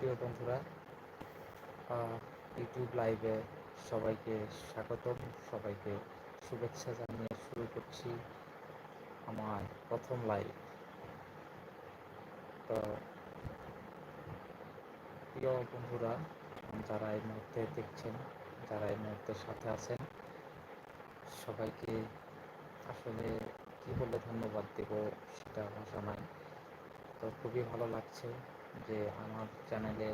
প্রিয় বন্ধুরা ইউটিউব লাইভে সবাইকে স্বাগতম, সবাইকে শুভেচ্ছা জানিয়ে শুরু করছি আমার প্রথম লাইভ তো, প্রিয় বন্ধুরা, যারা এই মুহূর্তে দেখছেন, যারা এই মুহূর্তে সাথে আছেন, সবাইকে আসলে কি বলে ধন্যবাদ দেব সেটা ভাষা নাই তো খুবই ভালো লাগছে। যে আমার চ্যানেলে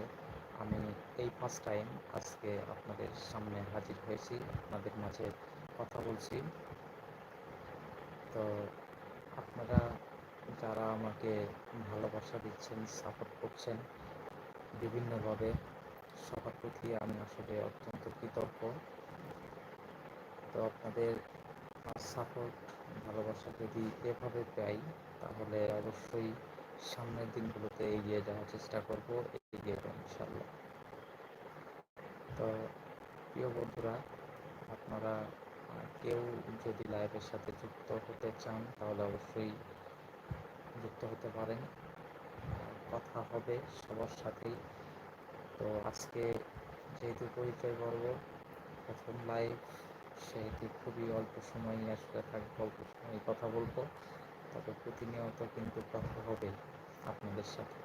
আমি এই ফার্স্ট টাইম আজকে আপনাদের সামনে হাজির হয়েছি, আপনাদের মাঝে কথা বলছি। তো আপনারা যারা আমাকে ভালোবাসা দিচ্ছেন সাপোর্ট করছেন, বিভিন্নভাবে সবার প্রতি আমি আসলে অত্যন্ত কৃতজ্ঞ। তো আপনাদের সাপোর্ট ভালোবাসা যদি এভাবে পাই তাহলে অবশ্যই সামনের দিনগুলোতে এগিয়ে যাওয়ার চেষ্টা করব, এগিয়ে যাব ইনশাল্লাহ তো প্রিয় বন্ধুরা, আপনারা কেউ যদি লাইভের সাথে যুক্ত হতে চান, তাহলে অবশ্যই যুক্ত হতে পারেন। কথা হবে সবার সাথেই। তো আজকে যেহেতু পরিচয় পর্ব প্রথম লাইভ সেহেতু খুবই অল্প সময় আসলে থাকব, অল্প সময় কথা বলব। তবে প্রতিনিয়ত কিন্তু কথা হবে। আপনাদের সাথে।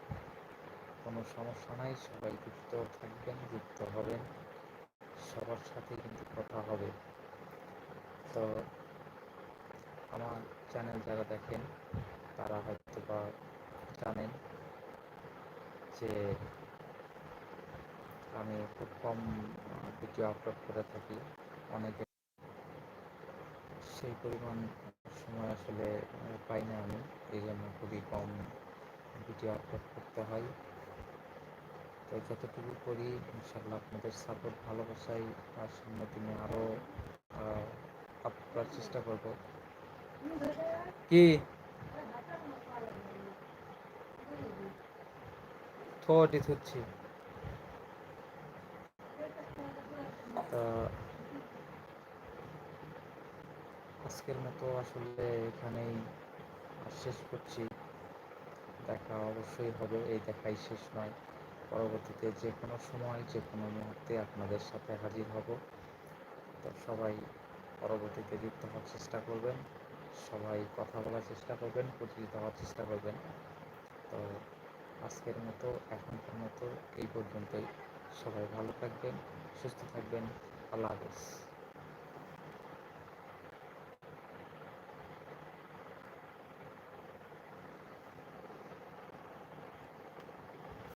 কোনো সমস্যা নাই, সবাই যুক্ত থাকবেন, যুক্ত হবেন। সবার সাথে কিন্তু কথা হবে। তো আমার চ্যানেল যারা দেখেন, তারা হয়তো বা জানেন যে আমি খুব কম ভিডিও আপলোড করে থাকি। অনেকে সেই পরিমাণ সময় আসলে পাই না আমি। এই জন্য খুবই কম ভিডিও আপলোড করতে হয়। তো যতটুকু করি ইনশাল্লাহ আপনাদের সাপোর্ট ভালোবাসাই আর সামনের দিনে আরও আপ করার চেষ্টা করব। কি? থোটি থুচ্ছি আজকের মতো আসলে এখানেই শেষ করছি। দেখা অবশ্যই হবে, এই দেখাই শেষ নয়। পরবর্তীতে যে কোনো সময় যে কোনো মুহূর্তে আপনাদের সাথে হাজির হব। তো সবাই পরবর্তীতে যুক্ত হওয়ার চেষ্টা করবেন। সবাই কথা বলার চেষ্টা করবেন, পরিচিত হওয়ার চেষ্টা করবেন। তো আজকের মতো, এখনকার মতো এই পর্যন্তই। সবাই ভালো থাকবেন, সুস্থ থাকবেন। আল্লাহ হাফেজ।